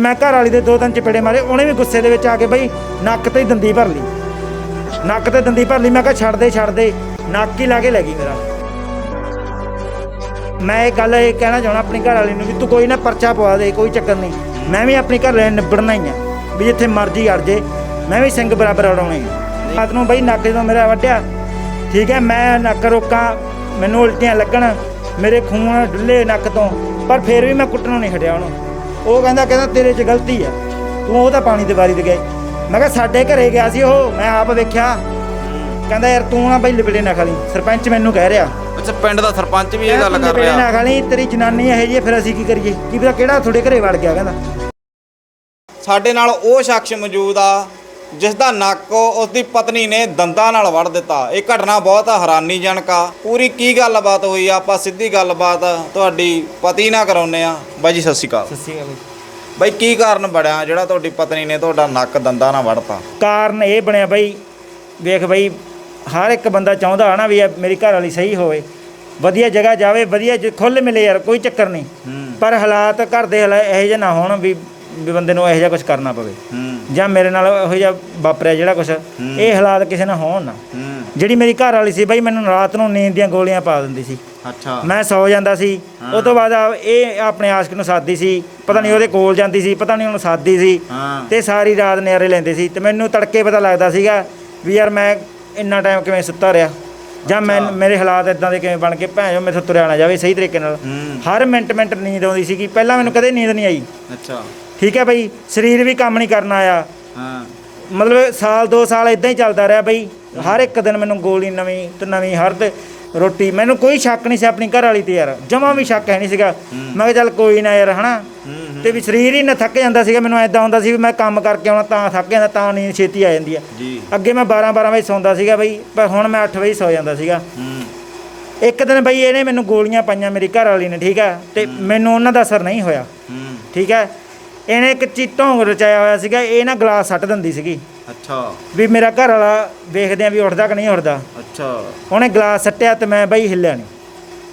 ਮੈਂ ਘਰ ਵਾਲੀ ਦੇ ਦੋ ਤਿੰਨ ਚਪੇੜੇ ਮਾਰੇ, ਉਹਨੇ ਵੀ ਗੁੱਸੇ ਦੇ ਵਿੱਚ ਆ ਕੇ ਬਈ ਨੱਕ ਤੇ ਦੰਦੀ ਭਰ ਲਈ। ਨੱਕ ਤੇ ਦੰਦੀ ਭਰ ਲਈ, ਮੈਂ ਕਿਹਾ ਛੱਡ ਦੇ ਛੱਡ ਦੇ, ਨੱਕ ਹੀ ਲਾ ਕੇ ਲੈ ਗਈ ਮੇਰਾ। ਮੈਂ ਇਹ ਗੱਲ ਇਹ ਕਹਿਣਾ ਚਾਹਣਾ ਆਪਣੀ ਘਰ ਵਾਲੀ ਨੂੰ ਵੀ ਤੂੰ ਕੋਈ ਨਾ ਪਰਚਾ ਪਵਾ ਦੇ, ਕੋਈ ਚੱਕਰ ਨਹੀਂ। ਮੈਂ ਵੀ ਆਪਣੀ ਘਰ ਵਾਲੇ ਨਿਬੜਨਾ ਹੀ ਆ, ਵੀ ਜਿੱਥੇ ਮਰਜ਼ੀ ਅੜ ਜੇ, ਮੈਂ ਵੀ ਸਿੰਘ ਬਰਾਬਰ ਅੜਾਉਣੇ ਆ। ਰਾਤ ਨੂੰ ਬਈ ਨੱਕ ਜਦੋਂ ਮੇਰਾ ਵੱਢਿਆ, ਠੀਕ ਹੈ, ਮੈਂ ਨੱਕ ਰੋਕਾਂ, ਮੈਨੂੰ ਉਲਟੀਆਂ ਲੱਗਣ, ਮੇਰੇ ਖੂਨ ਡੁੱਲੇ ਨੱਕ ਤੋਂ, ਪਰ ਫਿਰ ਵੀ ਮੈਂ ਕੁੱਟਣੋਂ ਨਹੀਂ ਹਟਿਆ ਉਹਨੂੰ। ਉਹ ਕਹਿੰਦਾ ਕਹਿੰਦਾ ਤੇਰੇ 'ਚ ਗਲਤੀ ਆ। ਤੂੰ ਉਹਦਾ ਪਾਣੀ ਦੇ ਵਾਰੀ ਤੇ ਗਏ ਮੈਂ ਕਿਹਾ ਸਾਡੇ ਘਰੇ ਗਿਆ ਸੀ ਉਹ ਮੈਂ ਆਪ ਵੇਖਿਆ। ਕਹਿੰਦਾ ਯਾਰ ਤੂੰ ਨਾ ਬਈ ਲਿਬੜੇ ਨਾ ਖਾਲੀ। ਸਰਪੰਚ ਮੈਨੂੰ ਕਹਿ ਰਿਹਾ। ਅੱਛਾ ਪਿੰਡ ਦਾ ਸਰਪੰਚ ਵੀ ਇਹ ਗੱਲ ਕਰ ਲਿਬੜੇ ਨਾ ਰਿਹਾ ਖਾਲੀ ਤੇਰੀ ਜਨਾਨੀ ਇਹੋ ਜਿਹੀ ਹੈ, ਫਿਰ ਅਸੀਂ ਕੀ ਕਰੀਏ? ਕੀ ਪਤਾ ਕਿਹੜਾ ਤੁਹਾਡੇ ਘਰੇ ਵੜ ਗਿਆ ਕਹਿੰਦਾ। ਸਾਡੇ ਨਾਲ ਉਹ ਸ਼ਖਸ ਮੌਜੂਦ ਆ ਜਿਸ ਦਾ ਨੱਕ ਉਸ ਦੀ ਪਤਨੀ ਨੇ ਦੰਦਾਂ ਨਾਲ ਵੜ ਦਿੱਤਾ। ਇਹ ਘਟਨਾ ਬਹੁਤ ਹੈਰਾਨੀਜਨਕ ਆ। ਪੂਰੀ ਕੀ ਗੱਲਬਾਤ ਹੋਈ ਆ? ਆਪਾਂ ਸਿੱਧੀ ਗੱਲਬਾਤ ਤੁਹਾਡੀ ਪਤੀ ਨਾਲ ਕਰਾਉਨੇ ਆ। ਬਾਈ ਜੀ ਸਤਿ ਸ਼੍ਰੀ ਅਕਾਲ। ਸੱਸੀ ਗੱਲ ਬਾਈ ਕੀ ਕਾਰਨ ਬੜਿਆ ਜਿਹੜਾ ਤੁਹਾਡੀ ਪਤਨੀ ਨੇ ਤੁਹਾਡਾ ਨੱਕ ਦੰਦਾਂ ਨਾਲ ਵੜਤਾ ਕਾਰਨ ਇਹ ਬਣਿਆ ਬਈ ਵੇਖ ਬਈ ਹਰ ਇੱਕ ਬੰਦਾ ਚਾਹੁੰਦਾ ਹਨਾ ਵੀ ਇਹ ਮੇਰੀ ਘਰ ਵਾਲੀ ਸਹੀ ਹੋਵੇ। ਵਧੀਆ ਜਗ੍ਹਾ ਜਾਵੇ ਵਧੀਆ ਖੁੱਲ੍ਹ ਮਿਲੇ ਯਾਰ ਕੋਈ ਚੱਕਰ ਨਹੀਂ। ਹੂੰ। ਪਰ ਹਾਲਾਤ ਘਰ ਦੇ ਹਾਲਾਤ ਇਹੋ ਜਿਹੇ ਨਾ ਹੋਣ ਵੀ ਵੀ ਬੰਦੇ ਨੂੰ ਇਹੋ ਜਿਹਾ ਕੁਝ ਕਰਨਾ ਪਵੇ। ਜਾਂ ਮੇਰੇ ਨਾਲ ਇਹੋ ਜਿਹਾ ਵਾਪਰਿਆ ਜਿਹੜਾ ਕੁਝ ਇਹ ਹਾਲਾਤ ਕਿਸੇ ਨਾਲ ਹੋਣ ਨਾ। ਜਿਹੜੀ ਮੇਰੀ ਘਰ ਵਾਲੀ ਸੀ ਬਈ ਮੈਨੂੰ ਰਾਤ ਨੂੰ ਨੀਂਦ ਦੀਆਂ ਗੋਲੀਆਂ ਪਾ ਦਿੰਦੀ ਸੀ। ਅੱਛਾ। ਮੈਂ ਸੌ ਜਾਂਦਾ ਸੀ। ਉਹ ਤੋਂ ਬਾਅਦ ਇਹ ਆਪਣੇ ਆਸ਼ਕ ਨੂੰ ਸਾਦੀ ਸੀ। ਪਤਾ ਨਹੀਂ ਉਹਦੇ ਕੋਲ ਜਾਂਦੀ ਸੀ ਪਤਾ ਨਹੀਂ ਉਹਨੂੰ ਸਾਦੀ ਸੀ। ਤੇ ਸਾਰੀ ਰਾਤ ਨਿਆਰੇ ਲੈਂਦੇ ਸੀ। ਤੇ ਮੈਨੂੰ ਤੜਕੇ ਪਤਾ ਲੱਗਦਾ ਸੀਗਾ ਵੀ ਯਾਰ ਮੈਂ ਇੰਨਾ ਟਾਈਮ ਕਿਵੇਂ ਸੁੱਤਾ ਰਿਹਾ? ਜਾਂ ਮੈਂ ਮੇਰੇ ਹਾਲਾਤ ਇਦਾਂ ਦੇ ਕਿਵੇਂ ਬਣ ਕੇ ਭੈਣੋ ਮੈਥੋਂ ਤੁਰਿਆ ਨਾ ਜਾਵੇ ਸਹੀ ਤਰੀਕੇ ਨਾਲ। ਹਰ ਮਿੰਟ ਮਿੰਟ ਨੀਂਦ ਆਉਂਦੀ ਸੀਗੀ। ਪਹਿਲਾਂ ਮੈਨੂੰ ਕਦੇ ਨੀਂਦ ਨਹੀਂ ਆਈ। ਅੱਛਾ। ਠੀਕ ਹੈ ਬਈ ਸਰੀਰ ਵੀ ਕੰਮ ਨਹੀਂ ਕਰਨਾ ਆਇਆ। ਹਾਂ। ਮਤਲਬ ਸਾਲ ਦੋ ਸਾਲ ਇਦਾਂ ਹੀ ਚੱਲਦਾ ਰਿਹਾ ਬਈ। ਹਰ ਇੱਕ ਦਿਨ ਮੈਨੂੰ ਗੋਲੀ ਨਵੀਂ ਤੇ ਨਵੀਂ ਹਰ ਤੇ ਰੋਟੀ। ਮੈਨੂੰ ਕੋਈ ਸ਼ੱਕ ਨਹੀਂ ਸੀ ਆਪਣੀ ਘਰ ਵਾਲੀ ਤੇ ਯਾਰ। ਜਮਾ ਵੀ ਸ਼ੱਕ ਹੈ ਨਹੀਂ ਸੀਗਾ। ਮੈਂ ਕਿਹਾ ਚੱਲ ਕੋਈ ਨਾ ਯਾਰ ਹਨਾ? ਤੇ ਵੀ ਸਰੀਰ ਹੀ ਨਾ ਥੱਕ ਜਾਂਦਾ ਸੀਗਾ ਮੈਨੂੰ ਐਦਾਂ ਹੁੰਦਾ ਸੀ ਵੀ ਮੈਂ ਕੰਮ ਕਰਕੇ ਆਉਣਾ ਤਾਂ ਥੱਕ ਜਾਂਦਾ ਤਾਂ ਨੀਂਦ ਛੇਤੀ ਆ ਜਾਂਦੀ ਆ। ਜੀ। ਅੱਗੇ ਮੈਂ 12 12 ਵਜੇ ਸੌਂਦਾ ਸੀਗਾ ਬਈ ਪਰ ਹੁਣ ਮੈਂ 8 ਵਜੇ ਸੌ ਜਾਂਦਾ ਸੀਗਾ। ਇੱਕ ਦਿਨ ਬਈ ਇਹਨੇ ਮੈਨੂੰ ਗੋਲੀਆਂ ਪਾਈਆਂ ਮੇਰੀ ਘਰ ਵਾਲੀ ਨੇ ਠੀਕ ਆ? ਤੇ ਮੈਨੂੰ ਉਹਨਾਂ ਦਾ ਅਸਰ ਨਹੀਂ ਹੋਇਆ। ਠੀਕ ਹੈ ਇਹਨੇ ਇੱਕ ਚੀ ਢੋਂਗ ਰਚਾਇਆ ਹੋਇਆ ਸੀਗਾ ਇਹ ਨਾ ਗਲਾਸ ਸੱਟ ਦਿੰਦੀ ਸੀਗੀ। ਅੱਛਾ। ਵੀ ਮੇਰਾ ਘਰ ਵਾਲਾ ਵੇਖਦੇ ਆ ਵੀ ਉੱਠਦਾ ਕਿ ਨਹੀਂ ਉੱਠਦਾ। ਅੱਛਾ। ਉਹਨੇ ਗਲਾਸ ਸੱਟਿਆ ਤੇ ਮੈਂ ਬਈ ਹਿੱਲਿਆ ਨਹੀਂ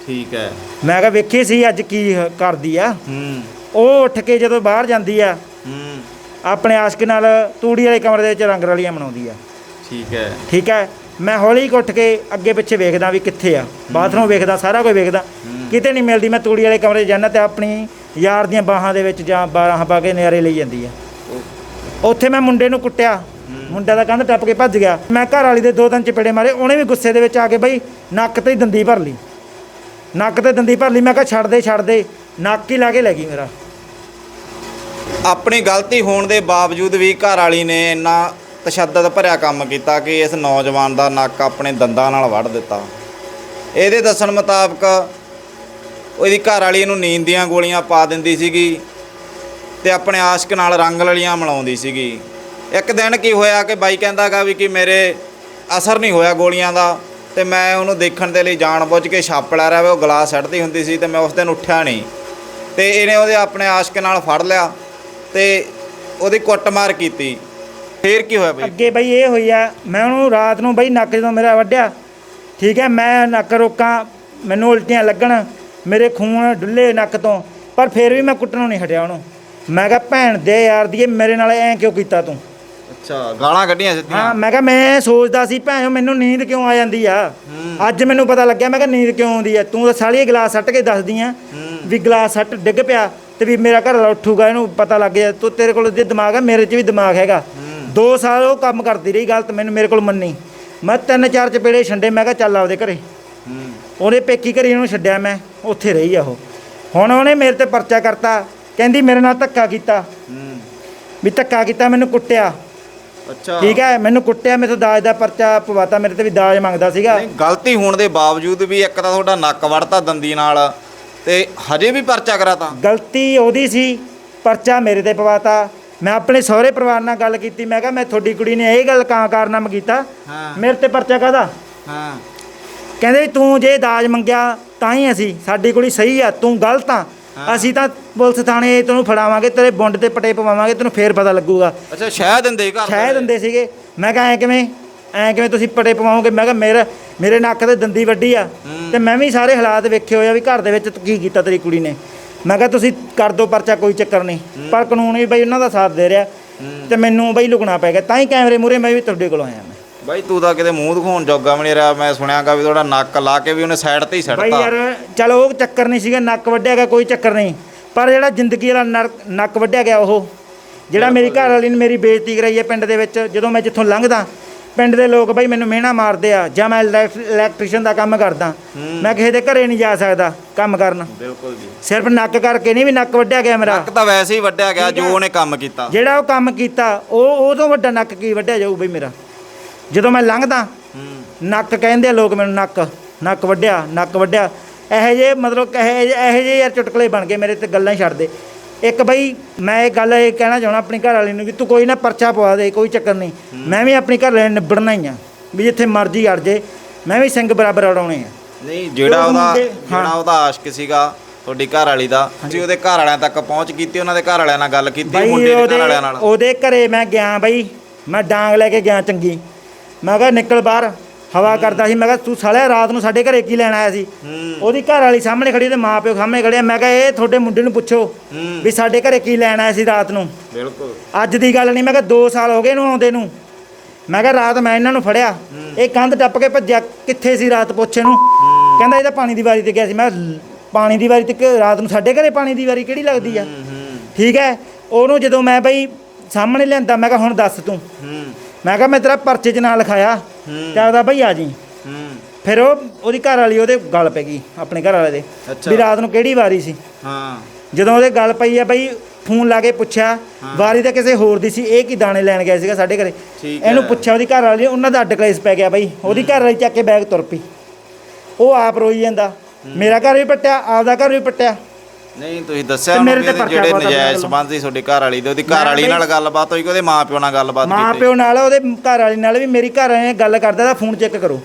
ਠੀਕ ਹੈ। ਮੈਂ ਕਿਹਾ ਵੇਖੀ ਸੀ ਅੱਜ ਕੀ ਕਰਦੀ ਆ। ਹੂੰ। ਉਹ ਉੱਠ ਕੇ ਜਦੋਂ ਬਾਹਰ ਜਾਂਦੀ ਆ ਹੂੰ। ਆਪਣੇ ਆਸ਼ਕ ਨਾਲ ਤੂੜੀ ਵਾਲੇ ਕਮਰੇ ਦੇ ਵਿੱਚ ਰੰਗ ਰਲੀਆਂ ਮਨਾਉਂਦੀ ਆ। ਠੀਕ ਹੈ। ਠੀਕ ਹੈ? ਮੈਂ ਹੌਲੀ ਕੁ ਉੱਠ ਕੇ ਅੱਗੇ ਪਿੱਛੇ ਵੇਖਦਾ ਵੀ ਕਿੱਥੇ ਆ। ਬਾਥਰੂਮ ਵੇਖਦਾ ਸਾਰਾ ਕੁਝ ਵੇਖਦਾ। ਕਿਤੇ ਨਹੀਂ ਮਿਲਦੀ ਮੈਂ ਤੂੜੀ ਵਾਲੇ ਕਮਰੇ 'ਚ ਜਾਂਦਾ ਤੇ ਆਪਣੀ ਯਾਰ ਦੀਆਂ ਬਾਹਾਂ ਦੇ ਵਿੱਚ ਜਾਂ ਬਾਹਾਂ ਪਾ ਕੇ ਨਿਆਰੇ ਲਈ ਜਾਂਦੀ ਆ। ਉੱਥੇ ਮੈਂ ਮੁੰਡੇ ਨੂੰ ਕੁੱਟਿਆ। ਮੁੰਡਾ ਦਾ ਕੰਧ ਟੱਪ ਕੇ ਭੱਜ ਗਿਆ। ਮੈਂ ਘਰ ਵਾਲੀ ਦੇ ਦੋ ਤਿੰਨ ਚਪੇੜੇ ਮਾਰੇ। ਉਹਨੇ ਵੀ ਗੁੱਸੇ ਦੇ ਵਿੱਚ ਆ ਕੇ ਬਈ ਨੱਕ ਤੇ ਦੰਦੀ ਭਰ ਲਈ। ਨੱਕ ਤੇ ਦੰਦੀ ਭਰ ਲਈ। ਮੈਂ ਕਿਹਾ, ਛੱਡ ਦੇ ਛੱਡ ਦੇ। ਨੱਕ ਹੀ ਲਾ ਕੇ ਲੈ ਗਈ ਮੇਰਾ। ਆਪਣੀ ਗਲਤੀ ਹੋਣ ਦੇ ਬਾਵਜੂਦ ਵੀ ਘਰ ਵਾਲੀ ਨੇ ਇੰਨਾ ਤਸ਼ੱਦਦ ਭਰਿਆ ਕੰਮ ਕੀਤਾ ਕਿ ਇਸ ਨੌਜਵਾਨ ਦਾ ਨੱਕ ਆਪਣੇ ਦੰਦਾਂ ਨਾਲ ਵੱਢ ਦਿੱਤਾ। ਇਹਦੇ ਦੱਸਣ ਮੁਤਾਬਕ ਉਹਦੀ ਘਰ ਵਾਲੀ ਨੂੰ ਨੀਂਦ ਦੀਆਂ ਗੋਲੀਆਂ ਪਾ ਦਿੰਦੀ ਸੀਗੀ ਤੇ ਆਪਣੇ ਆਸ਼ਕ ਨਾਲ ਰੰਗ ਲਲੀਆਂ ਮਿਲਾਉਂਦੀ ਸੀਗੀ। ਇੱਕ ਦਿਨ ਕੀ ਹੋਇਆ ਕਿ ਬਾਈ ਕਹਿੰਦਾਗਾ ਵੀ ਕਿ ਮੇਰੇ ਅਸਰ ਨਹੀਂ ਹੋਇਆ ਗੋਲੀਆਂ ਦਾ ਤੇ ਮੈਂ ਉਹਨੂੰ ਦੇਖਣ ਦੇ ਲਈ ਜਾਣ ਬੁੱਝ ਕੇ ਛਾਪ ਲੈ ਰਿਹਾ ਉਹ ਗਲਾਸ ਸੱਟਦੀ ਹੁੰਦੀ ਸੀ ਤੇ ਮੈਂ ਉਸ ਦਿਨ ਉੱਠਿਆ ਨਹੀਂ। ਤੇ ਇਹਨੇ ਉਹਦੇ ਆਪਣੇ ਆਸ਼ਕ ਨਾਲ ਫੜ ਲਿਆ ਤੇ ਉਹਦੀ ਕੁੱਟਮਾਰ ਕੀਤੀ। ਫੇਰ ਕੀ ਹੋਇਆ ਬਈ? ਅੱਗੇ ਬਈ ਇਹ ਹੋਈ ਆ, ਮੈਂ ਉਹਨੂੰ ਰਾਤ ਨੂੰ ਬਈ ਨੱਕ ਜਦੋਂ ਮੇਰਾ ਵੱਢਿਆ, ਠੀਕ ਹੈ, ਮੈਂ ਨੱਕ ਰੋਕਾਂ, ਮੈਨੂੰ ਉਲਟੀਆਂ ਲੱਗਣ ਮੇਰੇ ਖੂਨ ਡੁੱਲੇ ਨੱਕ ਤੋਂ ਪਰ ਫਿਰ ਵੀ ਮੈਂ ਕੁੱਟਣੋਂ ਨਹੀਂ ਹਟਿਆ ਉਹਨੂੰ। ਮੈਂ ਕਿਹਾ ਭੈਣ ਦੇ ਯਾਰ ਦੀਏ ਮੇਰੇ ਨਾਲ ਐਂ ਕਿਉਂ ਕੀਤਾ ਤੂੰ? ਅੱਛਾ ਗਾਲਾਂ ਕੱਢੀਆਂ ਹਾਂ ਸਿੱਧੀਆਂ ਮੈਂ ਕਿਹਾ ਮੈਂ ਸੋਚਦਾ ਸੀ ਭੈਣ ਮੈਨੂੰ ਨੀਂਦ ਕਿਉਂ ਆ ਜਾਂਦੀ ਆ? ਅੱਜ ਮੈਨੂੰ ਪਤਾ ਲੱਗਿਆ ਮੈਂ ਕਿਹਾ ਨੀਂਦ ਕਿਉਂ ਆਉਂਦੀ ਆ? ਤੂੰ ਤਾਂ ਸਾਲੀ ਗਲਾਸ ਸੱਟ ਕੇ ਦੱਸਦੀ ਆ ਵੀ ਗਲਾਸ ਸੱਟ ਡਿੱਗ ਪਿਆ ਤੇ ਵੀ ਮੇਰਾ ਘਰ ਵਾਲਾ ਉੱਠੂਗਾ ਇਹਨੂੰ ਪਤਾ ਲੱਗ ਗਿਆ ਤੂੰ ਤੇਰੇ ਕੋਲ ਜੇ ਦਿਮਾਗ ਹੈ ਮੇਰੇ 'ਚ ਵੀ ਦਿਮਾਗ ਹੈਗਾ। ਦੋ ਸਾਲ ਉਹ ਕੰਮ ਕਰਦੀ ਰਹੀ ਗਲਤ ਮੈਨੂੰ ਮੇਰੇ ਕੋਲ ਮੰਨੀ। ਮੈਂ ਤਿੰਨ ਚਾਰ ਚਪੇੜੇ ਛੰਡੇ ਮੈਂ ਕਿਹਾ ਚੱਲ ਆਪਦੇ ਘਰੇ। ਹੂੰ ਉਹਦੇ ਪੇਕੀ ਘਰੇ ਇਹਨੂੰ ਛੱਡਿਆ ਮੈਂ ਉੱਥੇ ਰਹੀ ਆ ਉਹ। ਹੁਣ ਉਹਨੇ ਮੇਰੇ ਤੇ ਪਰਚਾ ਕਰਤਾ ਕਹਿੰਦੀ ਮੇਰੇ ਨਾਲ ਧੱਕਾ ਕੀਤਾ। ਹੂੰ ਵੀ ਧੱਕਾ ਕੀਤਾ ਮੈਨੂੰ ਕੁੱਟਿਆ। ਅੱਛਾ। ਠੀਕ ਹੈ ਮੈਨੂੰ ਕੁੱਟਿਆ ਮੇਰੇ ਤੋਂ ਦਾਜ ਦਾ ਪਰਚਾ ਪਵਾਤਾ ਮੇਰੇ ਤੇ ਵੀ ਦਾਜ ਮੰਗਦਾ ਸੀਗਾ। ਨਹੀਂ ਗਲਤੀ ਹੋਣ ਦੇ ਬਾਵਜੂਦ ਵੀ ਇੱਕ ਤਾਂ ਤੁਹਾਡਾ ਨੱਕ ਵੜਤਾ ਦੰਦੀ ਨਾਲ ਤੇ ਹਜੇ ਵੀ ਪਰਚਾ ਕਰਾਤਾ। ਗਲਤੀ ਉਹਦੀ ਸੀ ਪਰਚਾ ਮੇਰੇ ਤੇ ਪਵਾਤਾ। ਮੈਂ ਆਪਣੇ ਸਹੁਰੇ ਪਰਿਵਾਰ ਨਾਲ ਗੱਲ ਕੀਤੀ ਮੈਂ ਕਿਹਾ ਮੈਂ ਤੁਹਾਡੀ ਕੁੜੀ ਨੇ ਇਹ ਗੱਲ ਕਾਂ ਕਾਰਨਾਮਾ ਕੀਤਾ ਮੇਰੇ ਤੇ ਪਰਚਾ ਕਾਹਦਾ? ਹਾਂ। ਕਹਿੰਦੇ ਤੂੰ ਜੇ ਦਾਜ ਮੰਗਿਆ ਤਾਂ ਹੀ ਅਸੀਂ ਸਾਡੀ ਕੁੜੀ ਸਹੀ ਆ ਤੂੰ ਗਲਤ ਆ। ਅਸੀਂ ਤਾਂ ਪੁਲਿਸ ਥਾਣੇ ਤੈਨੂੰ ਫੜਾਵਾਂਗੇ ਤੇਰੇ ਬੁੰਡ ਤੇ ਪਟੇ ਪਵਾਵਾਂਗੇ ਤੈਨੂੰ ਫੇਰ ਪਤਾ ਲੱਗੂਗਾ। ਅੱਛਾ ਸ਼ਾਇਦ ਦਿੰਦੇ ਘਰ ਸ਼ਾਇਦ ਦਿੰਦੇ ਸੀਗੇ। ਮੈਂ ਕਿਹਾ ਐ ਕਿਵੇਂ? ਐ ਕਿਵੇਂ ਤੁਸੀਂ ਪਟੇ ਪਵਾਓਗੇ? ਮੈਂ ਕਿਹਾ ਮੇਰੇ ਮੇਰੇ ਨੱਕ ਤੇ ਦੰਦੀ ਵੱਡੀ ਆ। ਤੇ ਮੈਂ ਵੀ ਸਾਰੇ ਹਾਲਾਤ ਵੇਖੇ ਹੋਏ ਆ ਵੀ ਘਰ ਦੇ ਵਿੱਚ ਕੀ ਕੀਤਾ ਤੇਰੀ ਕੁੜੀ ਨੇ। ਮੈਂ ਕਿਹਾ ਤੁਸੀਂ ਕਰ ਦਿਓ ਪਰਚਾ ਕੋਈ ਚੱਕਰ ਨਹੀਂ। ਪਰ ਕਾਨੂੰਨ ਵੀ ਬਈ ਉਹਨਾਂ ਦਾ ਸਾਥ ਦੇ ਰਿਹਾ। ਤੇ ਮੈਨੂੰ ਬਈ ਲੁਕਣਾ ਪੈ ਗਿਆ। ਤਾਂ ਹੀ ਕੈਮਰੇ ਮੂਰੇ ਮੈਂ ਵੀ ਤੁਹਾਡੇ ਕੋਲ ਆਇਆ ਮੈਂ। ਬਾਈ ਤੂੰ ਤਾਂ ਕਿਤੇ ਮੂੰਹ ਦਿਖਾਉਣ ਜੋਗਾ ਵੀ ਨਹੀਂ ਰਿਹਾ। ਮੈਂ ਸੁਣਿਆਗਾ ਵੀ ਤੁਹਾਡਾ ਨੱਕ ਲਾ ਕੇ ਵੀ ਉਹਨੇ ਸਾਈਡ ਤੇ ਹੀ ਬਾਈ ਯਾਰ ਚਲ ਉਹ ਚੱਕਰ ਨਹੀਂ ਸੀਗਾ ਨੱਕ ਵੱਢਿਆ ਗਿਆ ਕੋਈ ਚੱਕਰ ਨਹੀਂ। ਪਰ ਜਿਹੜਾ ਜ਼ਿੰਦਗੀ ਵਾਲਾ ਨਰ- ਨੱਕ ਵੱਢਿਆ ਗਿਆ ਉਹ ਜਿਹੜਾ ਮੇਰੀ ਘਰ ਵਾਲੀ ਨੇ ਮੇਰੀ ਬੇਇੱਜ਼ਤੀ ਕਰਾਈ ਹੈ ਪਿੰਡ ਦੇ ਵਿੱਚ ਜਦੋਂ ਮੈਂ ਜਿੱਥੋਂ ਲੰਘਦਾ ਪਿੰਡ ਦੇ ਲੋਕ ਬਈ ਮੈਨੂੰ ਮਿਹਣਾ ਮਾਰਦੇ ਆ ਜਾਂ ਮੈਂ ਇਲੈਕਟ੍ਰੀਸ਼ੀਅਨ ਦਾ ਕੰਮ ਕਰਦਾ। ਮੈਂ ਕਿਸੇ ਦੇ ਘਰੇ ਨਹੀਂ ਜਾ ਸਕਦਾ ਕੰਮ ਕਰਨ। ਬਿਲਕੁਲ ਜੀ। ਸਿਰਫ ਨੱਕ ਕਰਕੇ ਨਹੀਂ ਵੀ ਨੱਕ ਵੱਢਿਆ ਗਿਆ ਮੇਰਾ। ਨੱਕ ਤਾਂ ਵੈਸੇ ਹੀ ਵੱਢਿਆ ਗਿਆ ਜੋ ਉਹਨੇ ਕੰਮ ਕੀਤਾ। ਜਿਹੜਾ ਉਹ ਕੰਮ ਕੀਤਾ ਉਹ ਉਹ ਤੋਂ ਵੱਡਾ ਨੱਕ ਕੀ ਵੱਢਿਆ ਜਾਊ ਬਈ ਮੇਰਾ। ਜਦੋਂ ਮੈਂ ਲੰਘਦਾ ਨੱਕ ਕਹਿੰਦੇ ਆ ਲੋਕ ਮੈਨੂੰ ਨੱਕ ਨੱਕ ਵੱਢਿਆ ਨੱਕ ਵੱਢਿਆ ਇਹੋ ਜੇ ਮਤਲਬ ਇਹੋ ਇਹੋ ਜਿਹੇ ਯਾਰ ਚੁਟਕਲੇ ਬਣ ਗਏ ਮੇਰੇ ਤੇ ਗੱਲਾਂ ਹੀ ਛੱਡ ਦੇ। ਇੱਕ ਬਈ ਮੈਂ ਇਹ ਗੱਲ ਇਹ ਕਹਿਣਾ ਚਾਹਣਾ ਆਪਣੀ ਘਰ ਵਾਲੀ ਨੂੰ ਵੀ ਤੂੰ ਕੋਈ ਨਾ ਪਰਚਾ ਪਵਾ ਦੇ ਕੋਈ ਚੱਕਰ ਨਹੀਂ। ਮੈਂ ਵੀ ਆਪਣੀ ਘਰ ਵਾਲੀ ਨਿਬੜਨਾ ਹੀ ਆ ਵੀ ਜਿੱਥੇ ਮਰਜ਼ੀ ਅੜ ਜੇ। ਮੈਂ ਵੀ ਸਿੰਘ ਬਰਾਬਰ ਅੜਾਉਣੇ ਆ। ਨਹੀਂ ਜਿਹੜਾ ਉਹ ਉਹਦਾ ਜਿਹੜਾ। ਉਹਦਾ ਆਸ਼ਕ ਸੀਗਾ ਤੁਹਾਡੀ ਘਰ ਵਾਲੀ ਦਾ ਤੁਸੀਂ ਉਹਦੇ ਘਰ ਵਾਲਿਆਂ ਤੱਕ ਪਹੁੰਚ ਕੀਤੀ ਉਹਨਾਂ ਦੇ ਘਰ ਵਾਲਿਆਂ ਨਾਲ ਗੱਲ ਕੀਤੀ ਮੁੰਡੇ ਦੇ ਘਰ ਵਾਲਿਆਂ ਨਾਲ? ਉਹਦੇ ਘਰੇ ਮੈਂ ਗਿਆ ਬਈ ਮੈਂ ਡਾਂਗ ਲੈ ਕੇ ਗਿਆ ਚੰਗੀ। ਮੈਂ ਕਿਹਾ ਨਿਕਲ ਬਾਹਰ ਹਵਾ ਕਰਦਾ ਸੀ। ਮੈਂ ਕਿਹਾ ਤੂੰ ਸਾਲਿਆ ਰਾਤ ਨੂੰ ਸਾਡੇ ਘਰੇ ਕੀ ਲੈਣ ਆਇਆ ਸੀ? ਉਹਦੀ ਘਰ ਵਾਲੀ ਸਾਹਮਣੇ ਖੜੀ ਤੇ ਮਾਂ ਪਿਓ ਸਾਹਮਣੇ ਖੜੇ। ਮੈਂ ਕਿਹਾ ਇਹ ਤੁਹਾਡੇ ਮੁੰਡੇ ਨੂੰ ਪੁੱਛੋ ਵੀ ਸਾਡੇ ਘਰੇ ਕੀ ਲੈਣ ਆਇਆ ਸੀ ਰਾਤ ਨੂੰ? ਬਿਲਕੁਲ। ਅੱਜ ਦੀ ਗੱਲ ਨਹੀਂ ਮੈਂ ਕਿਹਾ 2 ਸਾਲ ਹੋ ਗਏ ਇਹਨੂੰ ਆਉਂਦੇ ਨੂੰ। ਮੈਂ ਕਿਹਾ ਰਾਤ ਮੈਂ ਇਹਨਾਂ ਨੂੰ ਫੜਿਆ। ਇਹ ਕੰਧ ਟੱਪ ਕੇ ਭੱਜਿਆ। ਕਿੱਥੇ ਸੀ ਰਾਤ ਪੁੱਛ ਇਹਨੂੰ ਕਹਿੰਦਾ ਇਹ ਤਾਂ ਪਾਣੀ ਦੀ ਵਾਰੀ ਤੇ ਗਿਆ ਸੀ। ਮੈਂ ਪਾਣੀ ਦੀ ਵਾਰੀ ਤੇ ਰਾਤ ਨੂੰ ਸਾਡੇ ਘਰੇ ਪਾਣੀ ਦੀ ਵਾਰੀ ਕਿਹੜੀ ਲੱਗਦੀ ਆ? ਠੀਕ ਹੈ। ਉਹਨੂੰ ਜਦੋਂ ਮੈਂ ਬਈ ਸਾਹਮਣੇ ਲਿਆਂਦਾ ਮੈਂ ਕਿਹਾ ਹੁਣ ਦੱਸ ਤੂੰ। ਮੈਂ ਕਿਹਾ ਮੈਂ ਤੇਰਾ ਪਰਚੇ 'ਚ ਨਾਂ ਲਿਖਾਇਆ। ਤੇ ਆਦਾ ਬਈ ਆ ਜੀ। ਫਿਰ ਉਹ ਉਹਦੀ ਘਰ ਵਾਲੀ ਉਹਦੇ ਗਲ ਪੈ ਗਈ ਆਪਣੇ ਘਰ ਵਾਲੇ ਦੇ। ਵੀ ਰਾਤ ਨੂੰ ਕਿਹੜੀ ਵਾਰੀ ਸੀ? ਹਾਂ। ਜਦੋਂ ਉਹਦੇ ਗੱਲ ਪਈ ਆ ਬਈ ਫੋਨ ਲਾ ਕੇ ਪੁੱਛਿਆ ਵਾਰੀ ਤਾਂ ਕਿਸੇ ਹੋਰ ਦੀ ਸੀ ਇਹ ਕੀ ਦਾਣੇ ਲੈਣ ਗਿਆ ਸੀਗਾ ਸਾਡੇ ਘਰੇ? ਇਹਨੂੰ। ਪੁੱਛਿਆ ਉਹਦੀ ਘਰ ਵਾਲੀ ਉਹਨਾਂ ਦਾ ਅੱਡ ਕਲੇਸ ਪੈ ਗਿਆ ਬਈ ਉਹਦੀ ਘਰ ਵਾਲੀ ਚੱਕ ਕੇ ਬੈਗ ਤੁਰ ਪਈ। ਉਹ ਆਪ ਰੋਈ ਜਾਂਦਾ। ਮੇਰਾ ਘਰ ਵੀ ਪੱਟਿਆ ਆਪਦਾ ਘਰ ਵੀ ਪੱਟਿਆ। ਨਹੀਂ ਤੁਸੀਂ ਦੱਸਿਆ ਤੇ ਮੇਰੇ ਤੇ ਪਰਚਾ ਜਿਹੜੇ ਨਜਾਇਜ਼ ਸੰਬੰਧ ਸੀ ਤੁਹਾਡੀ ਘਰ ਵਾਲੀ ਦੇ ਉਹਦੀ ਘਰ ਵਾਲੀ ਨਾਲ ਗੱਲਬਾਤ ਹੋਈ ਕਿ ਉਹਦੇ ਮਾਂ ਪਿਓ ਨਾਲ ਗੱਲਬਾਤ ਮਾਂ ਕੀਤੀ? ਪਿਓ ਨਾਲ ਉਹਦੇ ਘਰ ਵਾਲੀ ਨਾਲ ਵੀ ਮੇਰੀ ਘਰ ਵਾਲੀ ਨੇ ਗੱਲ ਕਰਦਾ ਤਾਂ ਫੋਨ ਚੈੱਕ ਕਰੋ।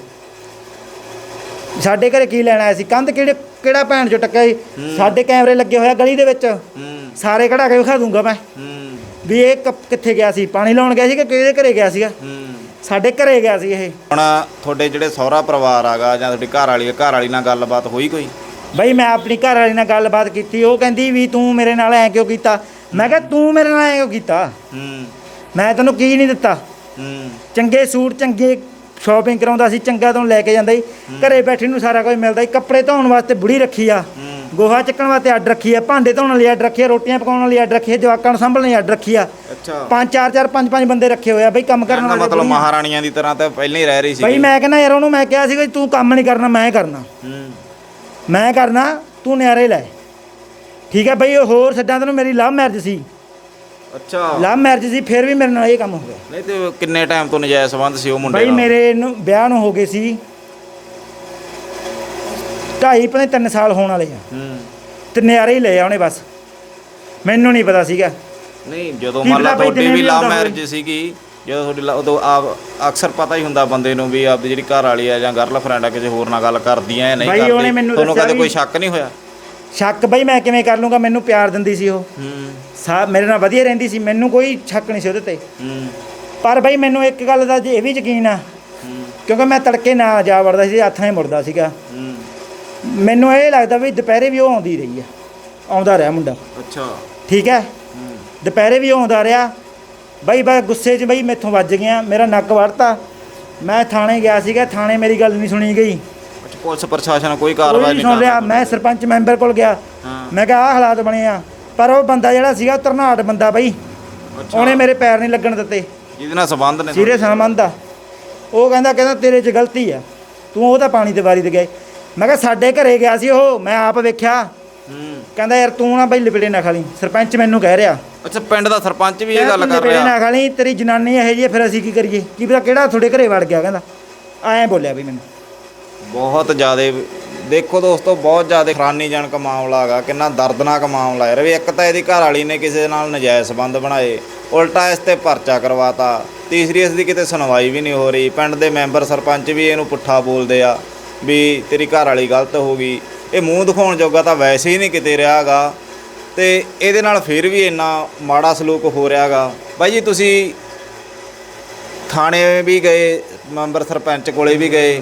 ਸਾਡੇ ਘਰੇ ਕੀ ਲੈਣ ਆਇਆ ਸੀ? ਕੰਧ ਕਿਹੜੇ ਕਿਹੜਾ ਭੈਣ ਚੋ ਟੱਕਿਆ ਸੀ? ਸਾਡੇ ਕੈਮਰੇ ਲੱਗੇ ਹੋਇਆ ਗਲੀ ਦੇ ਵਿੱਚ। ਹੂੰ। ਸਾਰੇ ਕਢਾ ਕੇ ਵਿਖਾ ਦੂੰਗਾ ਮੈਂ। ਹੂੰ। ਵੀ ਇਹ ਕ- ਕਿੱਥੇ ਗਿਆ ਸੀ? ਪਾਣੀ ਲਾਉਣ ਗਿਆ ਸੀ ਕਿ ਕਿਹਦੇ ਘਰੇ ਗਿਆ ਸੀਗਾ? ਹੂੰ। ਸਾਡੇ ਘਰੇ ਗਿਆ ਸੀ ਇਹ। ਹੁਣ ਤੁਹਾਡੇ ਜਿਹੜੇ ਸਹੁਰਾ ਪਰਿਵਾਰ ਆਗਾ ਜਾਂ ਤੁਹਾਡੀ ਘਰ ਵਾਲੀ ਘਰ ਵਾਲੀ ਨਾਲ ਗੱਲਬਾਤ ਹੋਈ ਕੋਈ? ਬਈ ਮੈਂ ਆਪਣੀ ਘਰ ਵਾਲੀ ਨਾਲ ਗੱਲਬਾਤ ਕੀਤੀ ਉਹ ਕਹਿੰਦੀ ਵੀ ਤੂੰ ਮੇਰੇ ਨਾਲ ਐ ਕਿਉਂ ਕੀਤਾ? ਮੈਂ ਕਿਹਾ ਤੂੰ ਮੇਰੇ ਨਾਲ ਐ ਕਿਉਂ ਕੀਤਾ? ਹੂੰ। ਮੈਂ ਤੈਨੂੰ ਕੀ ਨਹੀਂ ਦਿੱਤਾ? ਹੂੰ। ਚੰਗੇ ਸੂਟ ਚੰਗੇ ਸ਼ਾਪਿੰਗ ਕਰਾਉਂਦਾ ਸੀ ਚੰਗਾ ਤੋਂ ਲੈ ਕੇ ਜਾਂਦਾ ਸੀ। ਘਰੇ ਬੈਠੇ ਨੂੰ ਸਾਰਾ ਕੁਝ ਮਿਲਦਾ ਸੀ। ਕੱਪੜੇ ਧੋਣ ਵਾਸਤੇ ਬੁੜੀ ਰੱਖੀ ਆ। ਗੋਹਾ ਚੱਕਣ ਵਾਸਤੇ ਅੱਡ ਰੱਖੀ ਆ। ਭਾਂਡੇ ਧੋਣ ਲਈ ਅੱਡ ਰੱਖੀ ਆ। ਰੋਟੀਆਂ ਪਕਾਉਣ ਲਈ ਅੱਡ ਰੱਖੀ ਆ। ਜਵਾਕਾਂ ਨੂੰ ਸੰਭਲਣ ਲਈ ਅੱਡ ਰੱਖੀ ਆ। ਅੱਛਾ। ਪੰਜ ਚਾਰ ਚਾਰ ਪੰਜ ਪੰਜ ਬੰਦੇ ਰੱਖੇ ਹੋਏ ਆ ਬਈ ਕੰਮ ਕਰਨ ਵਾਲੇ ਮਤਲਬ। ਮਹਾਰਾਣੀਆਂ ਦੀ ਤਰ੍ਹਾਂ ਤਾਂ ਪਹਿਲਾਂ ਹੀ ਰਹਿ ਰਹੀ ਸੀ ਬਈ ਮੈਂ ਕਹਿੰਦਾ ਯਾਰ ਉਹਨੂੰ ਮੈਂ ਕਿਹਾ ਸੀ ਕਿ ਤੂੰ ਕੰਮ ਨਹੀਂ ਕਰਨਾ ਮੈਂ ਕਰਨਾ। ਹੂੰ। ਮੈਂ ਕਰਨਾ ਤੂੰ ਨਿਆਰੇ ਲੈ। ਠੀਕ ਹੈ ਬਈ ਉਹ ਹੋਰ ਛੱਡਾਂ ਤੈਨੂੰ ਮੇਰੀ ਲਵ ਮੈਰਿਜ ਸੀ। ਅੱਛਾ। ਲਵ ਮੈਰਿਜ ਸੀ ਫਿਰ ਵੀ ਮੇਰੇ ਨਾਲ ਇਹ ਕੰਮ ਹੋ ਗਿਆ। ਨਹੀਂ ਤੇ ਕਿੰਨੇ ਟਾਈਮ ਤੋਂ ਨਜਾਇਜ਼ ਸੰਬੰਧ ਸੀ ਉਹ ਮੁੰਡੇ ਬਈ ਨਾਲ? ਮੇਰੇ ਨੂੰ ਵਿਆਹ ਨੂੰ ਹੋ ਗਏ ਸੀ। ਢਾਈ ਪਨੇ 3 ਸਾਲ ਹੋਣ ਵਾਲੇ ਆ। ਹੂੰ। ਤੇ ਨਿਆਰੇ ਹੀ ਲਏ ਆ ਉਹਨੇ ਬਸ। ਮੈਨੂੰ ਨਹੀਂ ਪਤਾ ਸੀਗਾ। ਨਹੀਂ ਜਦੋਂ ਮੰਨ ਲਾ ਪਤਾ ਤੁਹਾਡੀ ਵੀ ਹੋਵੇ। ਮੈਰਿਜ ਸੀਗੀ ਜਦੋਂ ਤੁਹਾਡੀ ਲ- ਉਦੋਂ ਆਪ ਅਕਸਰ ਪਤਾ ਹੀ ਹੁੰਦਾ ਬੰਦੇ ਨੂੰ ਵੀ ਆਪਦੀ ਜਿਹੜੀ ਘਰ ਵਾਲੀ ਆ ਜਾਂ ਗਰਲਫ੍ਰੈਂਡ ਆ ਕਿਸੇ ਹੋਰ ਨਾਲ ਗੱਲ ਕਰਦੀ ਆ ਜਾਂ ਨਹੀਂ ਬਈ ਕਰਦੀ ਮੈਨੂੰ ਤੁਹਾਨੂੰ ਦੱਸਿਆ ਕਦੇ ਕੋਈ ਵੀ- ਸ਼ੱਕ ਨਹੀਂ ਹੋਇਆ? ਸ਼ੱਕ ਬਈ ਮੈਂ ਕਿਵੇਂ ਕਰ ਲੂੰਗਾ? ਮੈਨੂੰ ਪਿਆਰ ਦਿੰਦੀ ਸੀ ਉਹ। ਹੂੰ। ਸਾ ਮੇਰੇ ਨਾਲ ਵਧੀਆ ਰਹਿੰਦੀ ਸੀ। ਮੈਨੂੰ ਕੋਈ ਸ਼ੱਕ ਨਹੀਂ ਸੀ ਉਹਦੇ ਤੇ। ਹੂੰ। ਪਰ ਬਈ ਮੈਨੂੰ ਇੱਕ ਗੱਲ ਦਾ ਇਹ ਵੀ ਯਕੀਨ ਆ ਹੂੰ। ਕਿਉਂਕਿ ਮੈਂ ਤੜਕੇ ਨਾ ਜਾ ਵੜਦਾ ਸੀ ਹੱਥਾਂ 'ਚ ਮੁੜਦਾ ਸੀਗਾ। ਹੂੰ। ਮੈਨੂੰ ਇਹ ਲੱਗਦਾ ਵੀ ਦੁਪਹਿਰੇ ਵੀ ਉਹ ਆਉਂਦੀ ਰਹੀ ਆ। ਆਉਂਦਾ ਰਿਹਾ ਮੁੰਡਾ। ਅੱਛਾ। ਠੀਕ ਹੈ? ਹੂੰ। ਦੁਪਹਿਰੇ ਵੀ ਉਹ ਆਉਂਦਾ ਰਿਹਾ। ਬਈ ਬਈ ਗੁੱਸੇ 'ਚ ਬਈ ਮੈਥੋਂ ਵੱਜ ਗਿਆ। ਮੇਰਾ ਨੱਕ ਵੜਤਾ ਮੈਂ ਥਾਣੇ ਗਿਆ ਸੀਗਾ ਥਾਣੇ ਮੇਰੀ ਗੱਲ ਨਹੀਂ ਸੁਣੀ ਗਈ। ਅੱਛਾ ਪੁਲਿਸ ਪ੍ਰਸ਼ਾਸਨ ਕੋਈ ਕੋਈ ਕਾਰਵਾਈ ਨਹੀਂ ਨਹੀਂ ਸੁਣ ਕਰ ਰਿਹਾ। ਮੈਂ ਸਰਪੰਚ ਮੈਂਬਰ ਕੋਲ ਗਿਆ। ਹਾਂ। ਮੈਂ ਕਿਹਾ ਆਹ ਹਾਲਾਤ ਬਣੇ ਆ। ਪਰ ਉਹ ਬੰਦਾ ਜਿਹੜਾ ਸੀਗਾ ਉਹ ਤਰਨਾਟ ਬੰਦਾ ਬਈ। ਅੱਛਾ। ਉਹਨੇ ਮੇਰੇ ਪੈਰ ਨਹੀਂ ਲੱਗਣ ਦਿੱਤੇ। ਜਿਹਦੇ ਨਾਲ ਸੰਬੰਧ ਨੇ ਸੀਰੀਅਸ ਸੰਬੰਧ ਆ। ਉਹ ਕਹਿੰਦਾ ਕਹਿੰਦਾ ਤੇਰੇ 'ਚ ਗਲਤੀ ਆ। ਤੂੰ ਉਹ ਤਾਂ ਪਾਣੀ ਤੇ ਵਾਰੀ ਤੇ ਗਏ। ਮੈਂ ਕਿਹਾ ਸਾਡੇ ਘਰੇ ਗਿਆ ਸੀ ਉਹ। ਮੈਂ ਆਪ ਵੇਖਿਆ। ਕਹਿੰਦਾ ਯਾਰ ਤੂੰ ਨਾ ਬਈ ਲਿਪੜੇ ਨਾ ਖਾਲੀ ਸਰਪੰਚ ਮੈਨੂੰ ਕਹਿ ਰਿਹਾ। ਅੱਛਾ ਪਿੰਡ ਦਾ ਸਰਪੰਚ ਵੀ ਇਹ ਗੱਲ ਕਰ ਲਿਪੜੇ ਰਿਹਾ। ਨਾ ਖਾਲੀ ਤੇਰੀ ਜਨਾਨੀ ਇਹੋ ਆ, ਫਿਰ ਅਸੀਂ ਕੀ ਕਰੀਏ? ਕੀ ਪਤਾ ਕਿਹੜਾ ਤੁਹਾਡੇ ਘਰੇ ਵੜ ਗਿਆ ਕਹਿੰਦਾ। ਐਂ ਬੋਲਿਆ ਬਈ ਮੈਨੂੰ। ਬਹੁਤ ਜ਼ਿਆਦਾ ਦੇਖੋ ਦੋਸਤੋ ਬਹੁਤ ਜ਼ਿਆਦਾ ਹੈਰਾਨੀਜਨਕ ਮਾਮਲਾ ਹੈਗਾ ਕਿੰਨਾ ਦਰਦਨਾਕ ਮਾਮਲਾ ਹੈ। ਵੀ ਇੱਕ ਤਾਂ ਇਹਦੀ ਘਰ ਵਾਲੀ ਨੇ ਕਿਸੇ ਨਾਲ ਨਜਾਇਜ਼ ਸੰਬੰਧ ਬਣਾਏ ਉਲਟਾ ਇਸ ਤੇ ਪਰਚਾ ਕਰਵਾਤਾ। ਤੀਸਰੀ ਇਸ ਦੀ ਕਿਤੇ ਸੁਣਵਾਈ ਵੀ ਨਹੀਂ ਹੋ ਰਹੀ। ਪਿੰਡ ਦੇ ਮੈਂਬਰ ਸਰਪੰਚ ਵੀ ਇਹਨੂੰ ਪੁੱਠਾ ਬੋਲਦੇ ਆ ਵੀ ਤੇਰੀ ਘਰ ਵਾਲੀ ਗਲਤ ਹੋ ਗਈ। ਇਹ ਮੂੰਹ ਦਿਖਾਉਣ ਜੋਗਾ ਤਾਂ ਵੈਸੇ ਹੀ ਨਹੀਂ ਕਿਤੇ ਰਿਹਾਗਾ। ਤੇ ਇਹਦੇ ਨਾਲ ਫਿਰ ਵੀ ਇੰਨਾ ਮਾੜਾ ਸਲੂਕ ਹੋ ਰਿਹਾਗਾ। ਬਾਈ ਜੀ ਤੁਸੀਂ ਥਾਣੇ ਵੀ ਗਏ ਮੈਂਬਰ ਸਰਪੰਚ ਕੋਲੇ ਵੀ ਗਏ।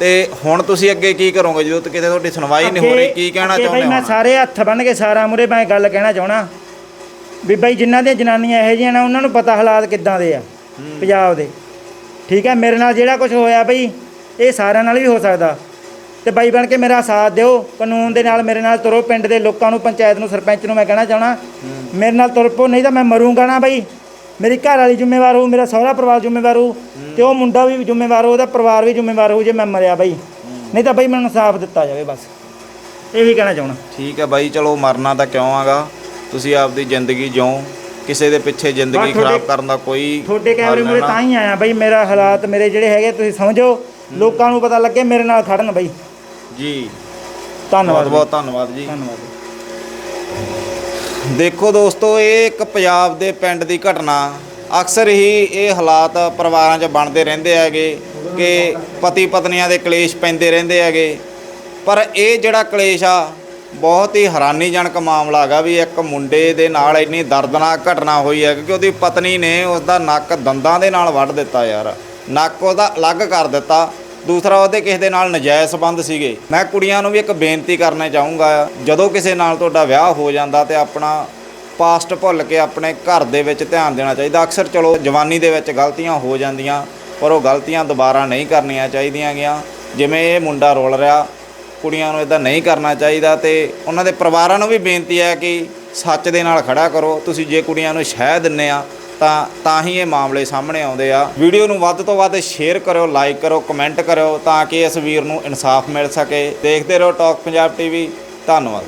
ਤੇ ਹੁਣ ਤੁਸੀਂ ਅੱਗੇ ਕੀ ਕਰੋਗੇ? ਜਦੋਂ ਕਿਤੇ ਤੁਹਾਡੀ ਸੁਣਵਾਈ ਨਹੀਂ ਹੋ ਰਹੀ ਕੀ ਕਹਿਣਾ ਅੱਗੇ ਚਾਹੁੰਦੇ ਬਈ ਹੋ? ਮੈਂ? ਸਾਰੇ ਹੱਥ ਬੰਨ ਕੇ ਸਾਰਾ ਮੁਰੇ ਮੈਂ ਗੱਲ ਕਹਿਣਾ ਚਾਹਣਾ ਵੀ ਬਈ ਜਿਨ੍ਹਾਂ ਦੀਆਂ ਜਨਾਨੀਆਂ ਇਹੋ ਜਿਹੀਆਂ ਨੇ ਉਹਨਾਂ ਨੂੰ ਪਤਾ ਹਾਲਾਤ ਕਿੱਦਾਂ ਦੇ ਆ ਪੰਜਾਬ ਦੇ। ਠੀਕ ਹੈ ਮੇਰੇ ਨਾਲ ਜਿਹੜਾ ਕੁਝ ਹੋਇਆ ਬਈ ਇਹ ਸਾਰਿਆਂ ਨਾਲ ਵੀ ਹੋ ਸਕਦਾ। ਤੇ ਬਾਈ ਬਣ ਕੇ ਮੇਰਾ ਸਾਥ ਦਿਓ ਕਾਨੂੰਨ ਦੇ ਨਾਲ ਮੇਰੇ ਨਾਲ ਤੁਰੋ ਪਿੰਡ ਦੇ ਲੋਕਾਂ ਨੂੰ ਪੰਚਾਇਤ ਨੂੰ ਸਰਪੰਚ ਨੂੰ ਮੈਂ ਕਹਿਣਾ ਚਾਹਣਾ। ਮੇਰੇ ਨਾਲ ਤੁਰ ਪੋ ਨਹੀਂ ਤਾਂ ਮੈਂ ਮਰੂੰਗਾ ਨਾ ਬਈ। ਮੇਰੀ ਘਰ ਵਾਲੀ ਜ਼ਿੰਮੇਵਾਰ ਹੋਊ ਮੇਰਾ ਸਹੁਰਾ ਪਰਿਵਾਰ ਜ਼ਿੰਮੇਵਾਰ ਹੋਊ ਤੇ ਉਹ ਮੁੰਡਾ ਵੀ ਜ਼ਿੰਮੇਵਾਰ ਹੋਊ ਉਹਦਾ ਪਰਿਵਾਰ ਵੀ ਜ਼ਿੰਮੇਵਾਰ ਹੋਊ ਜੇ ਮੈਂ ਮਰਿਆ ਬਈ। ਨਹੀਂ ਤਾਂ ਬਈ ਮੈਨੂੰ ਇਨਸਾਫ ਦਿੱਤਾ ਜਾਵੇ ਬਸ। ਇਹੀ ਕਹਿਣਾ ਚਾਹਣਾ। ਠੀਕ ਹੈ ਬਾਈ ਚਲੋ ਮਰਨਾ ਤਾਂ ਕਿਉਂ ਆਗਾ? ਤੁਸੀਂ ਆਪਦੀ ਜ਼ਿੰਦਗੀ ਜਿਉਂ ਕਿਸੇ ਦੇ ਪਿੱਛੇ ਜ਼ਿੰਦਗੀ ਖਰਾਬ ਕਰਨ ਦਾ ਕੋਈ ਤੁਹਾਡੇ ਕੈਮਰੇ ਮੂਰੇ। ਤਾਂ ਹੀ ਆਇਆ ਬਈ ਮੇਰਾ ਹਾਲਾਤ ਮੇਰੇ ਜਿਹੜੇ ਹੈਗੇ ਤੁਸੀਂ ਸਮਝੋ। ਲੋਕਾਂ ਨੂੰ ਪਤਾ ਲੱਗੇ ਮੇਰੇ ਨਾਲ ਖੜਨ ਬਈ। ਜੀ। ਧੰਨਵਾਦ ਬਹੁਤ ਬਹੁਤ ਧੰਨਵਾਦ ਜੀ। ਧੰਨਵਾਦ। ਦੇਖੋ ਦੋਸਤੋ ਇਹ ਇੱਕ ਪੰਜਾਬ ਦੇ ਪਿੰਡ ਦੀ ਘਟਨਾ। ਅਕਸਰ ਹੀ ਇਹ ਹਾਲਾਤ ਪਰਿਵਾਰਾਂ 'ਚ ਬਣਦੇ ਰਹਿੰਦੇ ਹੈਗੇ ਕਿ ਪਤੀ ਪਤਨੀਆਂ ਦੇ ਕਲੇਸ਼ ਪੈਂਦੇ ਰਹਿੰਦੇ ਹੈਗੇ। ਪਰ ਇਹ ਜਿਹੜਾ ਕਲੇਸ਼ ਆ ਬਹੁਤ ਹੀ ਹੈਰਾਨੀਜਨਕ ਮਾਮਲਾ ਹੈਗਾ ਵੀ ਇੱਕ ਮੁੰਡੇ ਦੇ ਨਾਲ ਇੰਨੀ ਦਰਦਨਾਕ ਘਟਨਾ ਹੋਈ ਹੈ ਕਿ ਉਹਦੀ ਪਤਨੀ ਨੇ ਉਸ ਦਾ ਨੱਕ ਦੰਦਾਂ ਦੇ ਨਾਲ ਵੱਢ ਦਿੱਤਾ ਯਾਰ। ਨੱਕ ਉਹਦਾ ਅਲੱਗ ਕਰ ਦਿੱਤਾ। ਦੂਸਰਾ ਉਹਦੇ ਕਿਸੇ ਦੇ ਨਾਲ ਨਜਾਇਜ਼ ਸੰਬੰਧ ਸੀਗੇ। ਮੈਂ ਕੁੜੀਆਂ ਨੂੰ ਵੀ ਇੱਕ ਬੇਨਤੀ ਕਰਨਾ ਚਾਹੂੰਗਾ, ਜਦੋਂ ਕਿਸੇ ਨਾਲ ਤੁਹਾਡਾ ਵਿਆਹ ਹੋ ਜਾਂਦਾ ਤੇ ਆਪਣਾ ਪਾਸਟ ਭੁੱਲ ਕੇ ਆਪਣੇ ਘਰ ਦੇ ਵਿੱਚ ਧਿਆਨ ਦੇਣਾ ਚਾਹੀਦਾ। ਅਕਸਰ ਚਲੋ ਜਵਾਨੀ ਦੇ ਵਿੱਚ ਗਲਤੀਆਂ ਹੋ ਜਾਂਦੀਆਂ, ਪਰ ਉਹ ਗਲਤੀਆਂ ਦੁਬਾਰਾ ਨਹੀਂ ਕਰਨੀਆਂ ਚਾਹੀਦੀਆਂ ਗਿਆ। ਜਿਵੇਂ ਇਹ ਮੁੰਡਾ ਰੋਲ ਰਿਹਾ, ਕੁੜੀਆਂ ਨੂੰ ਇਦਾਂ ਨਹੀਂ ਕਰਨਾ ਚਾਹੀਦਾ ਤੇ ਉਹਨਾਂ ਦੇ ਪਰਿਵਾਰਾਂ ਨੂੰ ਵੀ ਬੇਨਤੀ ਹੈ ਕਿ ਸੱਚ ਦੇ ਨਾਲ ਖੜਾ ਕਰੋ। ਤੁਸੀਂ ਜੇ ਕੁੜੀਆਂ ਨੂੰ ਸ਼ਹਿ ਦਿੰਨੇ ਆ ਤਾਂ ਤਾਂ ਹੀ ਇਹ ਮਾਮਲੇ ਸਾਹਮਣੇ ਆਉਂਦੇ ਆ। ਵੀਡੀਓ ਨੂੰ ਵੱਧ ਤੋਂ ਵੱਧ ਸ਼ੇਅਰ ਕਰਿਓ ਲਾਈਕ ਕਰੋ ਕਮੈਂਟ ਕਰਿਓ ਤਾਂ ਕਿ ਇਸ ਵੀਰ ਨੂੰ ਇਨਸਾਫ ਮਿਲ ਸਕੇ। ਦੇਖਦੇ ਰਹੋ ਟਾਕ ਪੰਜਾਬ ਟੀਵੀ ਧੰਨਵਾਦ